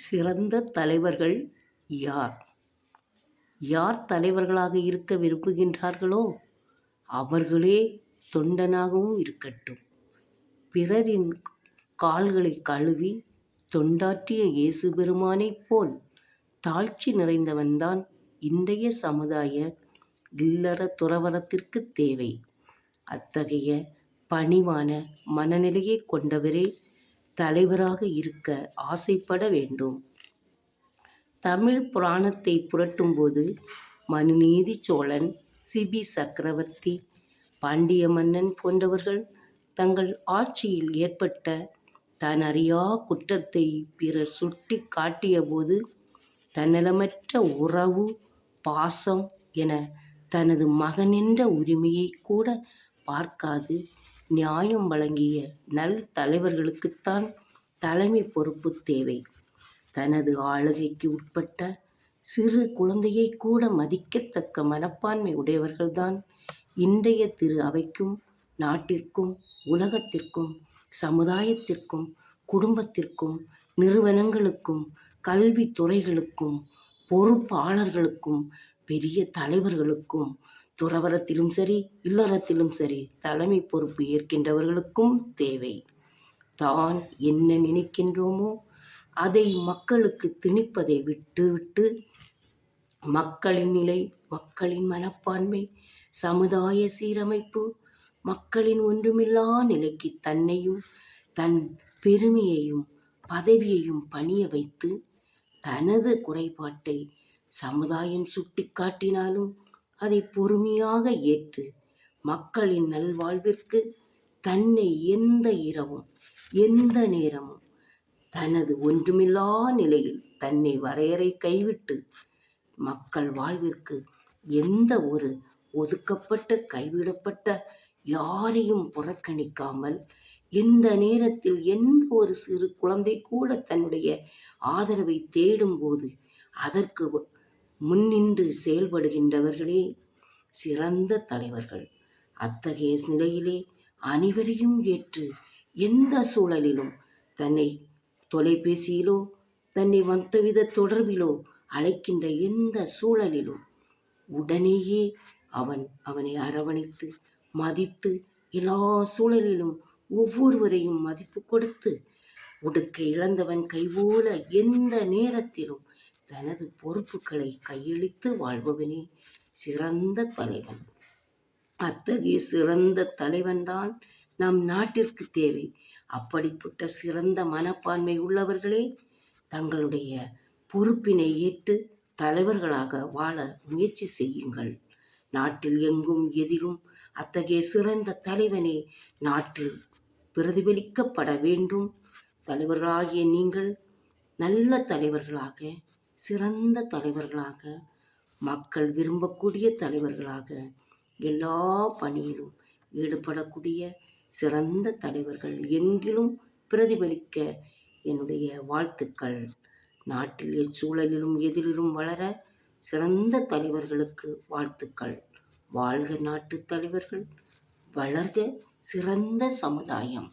சிறந்த தலைவர்கள் யார்? யார் தலைவர்களாக இருக்க விரும்புகின்றார்களோ அவர்களே தொண்டனாகவும் இருக்கட்டும். பிறரின் கால்களை கழுவி தொண்டாற்றிய இயேசு பெருமானைப் போல் தாழ்ச்சி நிறைந்தவன்தான் இன்றைய சமுதாய இல்லற துறவரத்திற்கு தேவை. அத்தகைய பணிவான மனநிலையை கொண்டவரே தலைவராக இருக்க ஆசைப்பட வேண்டும். தமிழ் புராணத்தை புரட்டும்போது மனுநீதி சோழன் சிபி சக்கரவர்த்தி பாண்டிய மன்னன் போன்றவர்கள் தங்கள் ஆட்சியில் ஏற்பட்ட தனறியா அறியா குற்றத்தை பிறர் சுட்டி காட்டியபோது தன்னலமற்ற உறவு பாசம் என தனது மகனென்ற உரிமையை கூட பார்க்காது. நியாயம் வழங்கிய நல் தலைவர்களுக்குத்தான் தலைமை பொறுப்பு தேவை. தனது ஆளுகைக்கு உட்பட்ட சிறு குழந்தையை கூட மதிக்கத்தக்க மனப்பான்மை உடையவர்கள்தான் இன்றைய திரு அவைக்கும் நாட்டிற்கும் உலகத்திற்கும் சமுதாயத்திற்கும் குடும்பத்திற்கும் நிறுவனங்களுக்கும் கல்வி துறைகளுக்கும் பொறுப்பாளர்களுக்கும் பெரிய தலைவர்களுக்கும் துறவரத்திலும் சரி இல்லறத்திலும் சரி தலைமை பொறுப்பு ஏற்கின்றவர்களுக்கும் தேவை. தான் என்ன நினைக்கின்றோமோ அதை மக்களுக்கு திணிப்பதை விட்டுவிட்டு மக்களின் நிலை மக்களின் மனப்பான்மை சமுதாய சீரமைப்பு மக்களின் ஒன்றுமில்லா நிலைக்கு தன்னையும் தன் பெருமையையும் பதவியையும் பணிய வைத்து தனது குறைபாட்டை சமுதாயம் சுட்டிக்காட்டினாலும் அதை பொறுமையாக ஏற்று மக்களின் நல்வாழ்விற்கு தன்னை எந்த இரவும் எந்த நேரமும் தனது ஒன்றுமில்லா நிலையில் தன்னை வரையறை கைவிட்டு மக்கள் வாழ்விற்கு எந்த ஒரு ஒதுக்கப்பட்ட கைவிடப்பட்ட யாரையும் புறக்கணிக்காமல் எந்த நேரத்தில் எந்த ஒரு சிறு குழந்தை கூட தன்னுடைய ஆதரவை தேடும்போது அதற்கு முன்னின்று செயல்படுகின்றவர்களே சிறந்த தலைவர்கள். அத்தகைய நிலையிலே அனைவரையும் ஏற்று எந்த சூழலிலும் தன்னை தொலைபேசியிலோ தன்னை மத்தவித தொடர்பிலோ அழைக்கின்ற எந்த சூழலிலும் உடனேயே அவன் அவனை அரவணைத்து மதித்து எல்லா சூழலிலும் ஒவ்வொருவரையும் மதிப்பு கொடுத்து உடுக்க இழந்தவன் கைபோல எந்த நேரத்திலும் தனது பொறுப்புகளை கையளித்து வாழ்பவனே சிறந்த தலைவன். அத்தகைய சிறந்த தலைவன்தான் நம் நாட்டிற்கு தேவை. அப்படிப்பட்ட சிறந்த மனப்பான்மை உள்ளவர்களே தங்களுடைய பொறுப்பினை ஏற்று தலைவர்களாக வாழ முயற்சி செய்யுங்கள். நாட்டில் எங்கும் எதிலும் அத்தகைய சிறந்த தலைவனே நாட்டில் பிரதிபலிக்கப்பட வேண்டும். தலைவர்களாகிய நீங்கள் நல்ல தலைவர்களாக சிறந்த தலைவர்களாக மக்கள் விரும்பக்கூடிய தலைவர்களாக எல்லா பணியிலும் ஈடுபடக்கூடிய சிறந்த தலைவர்கள் எங்கிலும் பிரதிபலிக்க என்னுடைய வாழ்த்துக்கள். நாட்டில் எச்சூழலிலும் எதிரிலும் வளர சிறந்த தலைவர்களுக்கு வாழ்த்துக்கள். வாழ்க நாட்டு தலைவர்கள் வளர்க சிறந்த சமுதாயம்.